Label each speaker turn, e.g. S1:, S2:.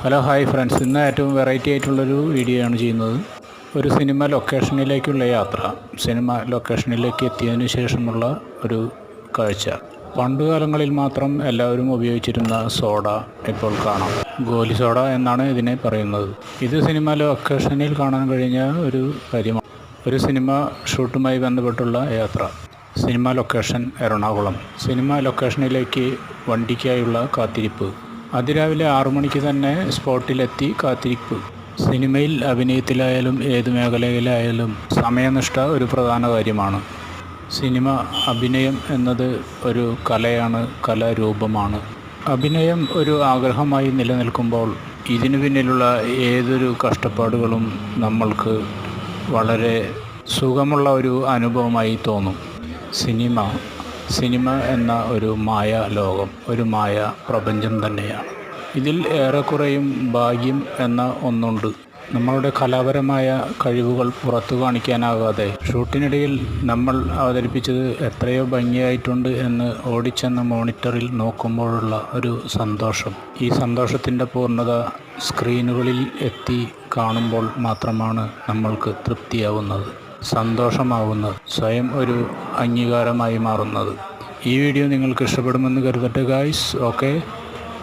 S1: Hello hi friends. ഇന്ന് ഏറ്റവും variety ആയിട്ടുള്ളൊരു വീഡിയോ ആണ് ചെയ്യുന്നത്. ഒരു സിനിമ ലൊക്കേഷനിലേക്കുള്ള യാത്ര. സിനിമ ലൊക്കേഷനിലേക്ക് എത്തിയതിന് ശേഷമുള്ള ഒരു കാഴ്ച. പണ്ടുകാലങ്ങളിൽ മാത്രം എല്ലാവരും ഉപയോഗിച്ചിരുന്ന സോഡ ഇപ്പോൾ കാണാം. ഗോലി സോഡ എന്നാണ് ഇതിനെ പറയുന്നത്. ഇത് സിനിമ ലൊക്കേഷനിൽ കാണാൻ കഴിഞ്ഞ ഒരു കാര്യമാണ് ഒരു സിനിമ ഷൂട്ടുമായി ബന്ധപ്പെട്ടുള്ള യാത്ര. Cinema location Ernakulam. സിനിമ ലൊക്കേഷനിലേക്ക് വണ്ടിക്കായുള്ള കാത്തിരിപ്പ്. അതിരാവിലെ ആറു മണിക്ക് തന്നെ സ്പോട്ടിലെത്തി കാത്തിരിപ്പ്. സിനിമയിൽ അഭിനയത്തിലായാലും ഏത് മേഖലയിലായാലും സമയനിഷ്ഠ ഒരു പ്രധാന കാര്യമാണ്. സിനിമ അഭിനയം എന്നത് ഒരു കലയാണ് കലാരൂപമാണ്. അഭിനയം ഒരു ആഗ്രഹമായി നിലനിൽക്കുമ്പോൾ ഇതിനു പിന്നിലുള്ള ഏതൊരു കഷ്ടപ്പാടുകളും നമ്മൾക്ക് വളരെ സുഖമുള്ള ഒരു അനുഭവമായി തോന്നും. സിനിമ സിനിമ എന്ന ഒരു മായ ലോകം ഒരു മായ പ്രപഞ്ചം തന്നെയാണ്. ഇതിൽ ഏറെക്കുറെയും ഭാഗ്യം എന്ന ഒന്നുണ്ട്. നമ്മളുടെ കലാപരമായ കഴിവുകൾ പുറത്തു കാണിക്കാനാകാതെ ഷൂട്ടിനിടയിൽ നമ്മൾ അവതരിപ്പിച്ചത് എത്രയോ ഭംഗിയായിട്ടുണ്ട് എന്ന് ഓടിച്ചെന്ന മോണിറ്ററിൽ നോക്കുമ്പോഴുള്ള ഒരു സന്തോഷം. ഈ സന്തോഷത്തിന്റെ പൂർണത സ്ക്രീനുകളിൽ എത്തി കാണുമ്പോൾ മാത്രമാണ് നമ്മൾക്ക് തൃപ്തിയാവുന്നത്. സന്തോഷമാവുന്നത് സ്വയം ഒരു അംഗീകാരമായി മാറുന്നത്. ഈ വീഡിയോ നിങ്ങൾക്ക് ഇഷ്ടപ്പെടുമെന്ന് കരുതട്ടെ ഗായ്സ് ഓക്കെ